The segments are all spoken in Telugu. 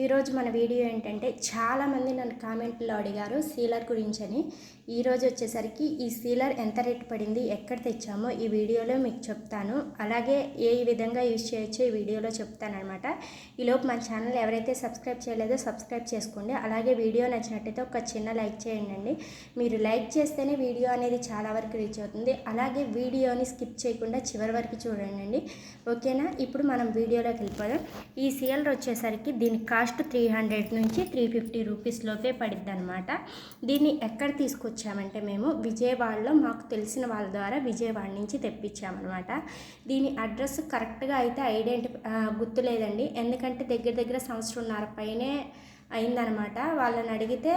ఈరోజు మన వీడియో ఏంటంటే చాలామంది నన్ను కామెంట్లో అడిగారు సీలర్ గురించి అని ఈరోజు వచ్చేసరికి ఈ సీలర్ ఎంత రేట్ పడింది ఎక్కడ తెచ్చామో ఈ వీడియోలో మీకు చెప్తాను. అలాగే ఏ విధంగా యూజ్ చేయొచ్చో ఈ వీడియోలో చెప్తానమాట ఈలోపు మన ఛానల్ ఎవరైతే సబ్స్క్రైబ్ చేయలేదో సబ్స్క్రైబ్ చేసుకోండి. అలాగే వీడియో నచ్చినట్టయితే ఒక చిన్న లైక్ చేయండి మీరు లైక్ చేస్తేనే వీడియో అనేది చాలా వరకు రీచ్ అవుతుంది. అలాగే వీడియోని స్కిప్ చేయకుండా చివరి వరకు చూడండి ఓకేనా? ఇప్పుడు మనం వీడియోలోకి వెళ్ళిపోదాం. ఈ సీలర్ వచ్చేసరికి దీని కాస్ట్ త్రీ హండ్రెడ్ నుంచి త్రీ ఫిఫ్టీ రూపీస్లోపే పడిద్ది అనమాట దీన్ని ఎక్కడ తీసుకొచ్చామంటే మేము విజయవాడలో మాకు తెలిసిన వాళ్ళ ద్వారా విజయవాడ నుంచి తెప్పించామన్నమాట. దీని అడ్రస్ కరెక్ట్గా అయితే ఐడెంటిఫై గుర్తులేదండి. ఎందుకంటే దగ్గర దగ్గర సంవత్సరంన్నర పైనే అయిందనమాట వాళ్ళని అడిగితే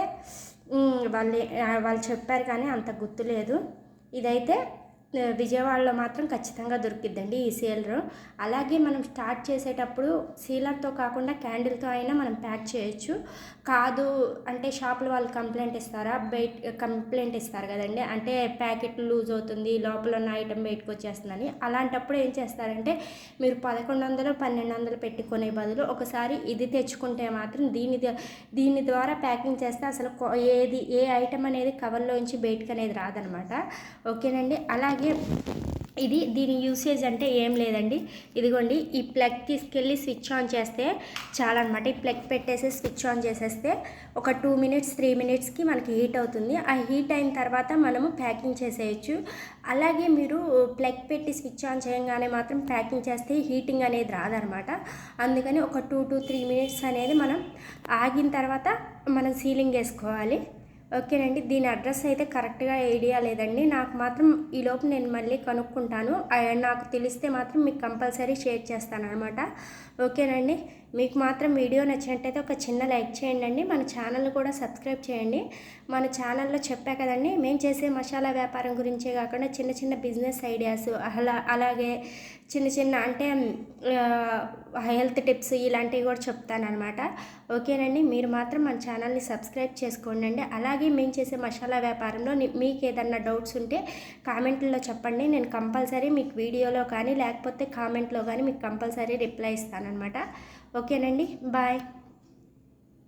వాళ్ళు వాళ్ళు చెప్పారు కానీ అంత గుర్తులేదు. ఇదైతే విజయవాడలో మాత్రం ఖచ్చితంగా దొరికిద్దండి ఈ సీలర్. అలాగే మనం స్టార్ట్ చేసేటప్పుడు సీలర్తో కాకుండా క్యాండిల్తో అయినా మనం ప్యాక్ చేయొచ్చు. కాదు అంటే షాపుల వాళ్ళు కంప్లైంట్ ఇస్తారా? బయట కంప్లైంట్ ఇస్తారు కదండి. అంటే ప్యాకెట్ లూజ్ అవుతుంది లోపల ఉన్న ఐటెం బయటకు వచ్చేస్తుందని. అలాంటప్పుడు ఏం చేస్తారంటే మీరు పదకొండు వందలు పన్నెండు వందలు పెట్టుకునే బదులు ఒకసారి ఇది తెచ్చుకుంటే మాత్రం దీని దీని ద్వారా ప్యాకింగ్ చేస్తే అసలు ఏది ఏ ఐటెం అనేది కవర్లోంచి బయటకు అనేది రాదనమాట. ఓకేనండి? అలాగే అలాగే ఇది దీని యూసేజ్ అంటే ఏం లేదండి. ఇదిగోండి ఈ ప్లగ్ తీసుకెళ్ళి స్విచ్ ఆన్ చేస్తే చాలా అనమాట ఈ ప్లగ్ పెట్టేసి స్విచ్ ఆన్ చేసేస్తే ఒక టూ మినిట్స్ త్రీ మినిట్స్కి మనకి హీట్ అవుతుంది. ఆ హీట్ అయిన తర్వాత మనము ప్యాకింగ్ చేసేయచ్చు. అలాగే మీరు ప్లగ్ పెట్టి స్విచ్ ఆన్ చేయగానే మాత్రం ప్యాకింగ్ చేస్తే హీటింగ్ అనేది రాదనమాట అందుకని ఒక టూ టు త్రీ మినిట్స్ అనేది మనం ఆగిన తర్వాత మనం సీలింగ్ వేసుకోవాలి. ఓకేనండి దీని అడ్రస్ అయితే కరెక్ట్గా ఐడియా లేదండి. నాకు మాత్రం ఈలోపు నేను మళ్ళీ కనుక్కుంటాను. నాకు తెలిస్తే మాత్రం మీకు కంపల్సరీ షేర్ చేస్తాను అనమాట ఓకేనండి? మీకు మాత్రం వీడియో నచ్చినట్టయితే ఒక చిన్న లైక్ చేయండి మన ఛానల్ కూడా సబ్స్క్రైబ్ చేయండి. మన ఛానల్లో చెప్పా కదండి మేము చేసే మసాలా వ్యాపారం గురించే కాకుండా చిన్న చిన్న బిజినెస్ ఐడియాస్ అలా అలాగే చిన్న చిన్న అంటే హెల్త్ టిప్స్ ఇలాంటివి కూడా చెప్తానమాట ఓకేనండి? మీరు మాత్రం మన ఛానల్ని సబ్స్క్రైబ్ చేసుకోండి అలాగే మేము చేసే మసాలా వ్యాపారంలో మీకు ఏదన్నా డౌట్స్ ఉంటే కామెంట్లో చెప్పండి. నేను కంపల్సరీ మీకు వీడియోలో కానీ లేకపోతే కామెంట్లో కానీ మీకు కంపల్సరీ రిప్లై ఇస్తానమాట ఓకేనండి బాయ్.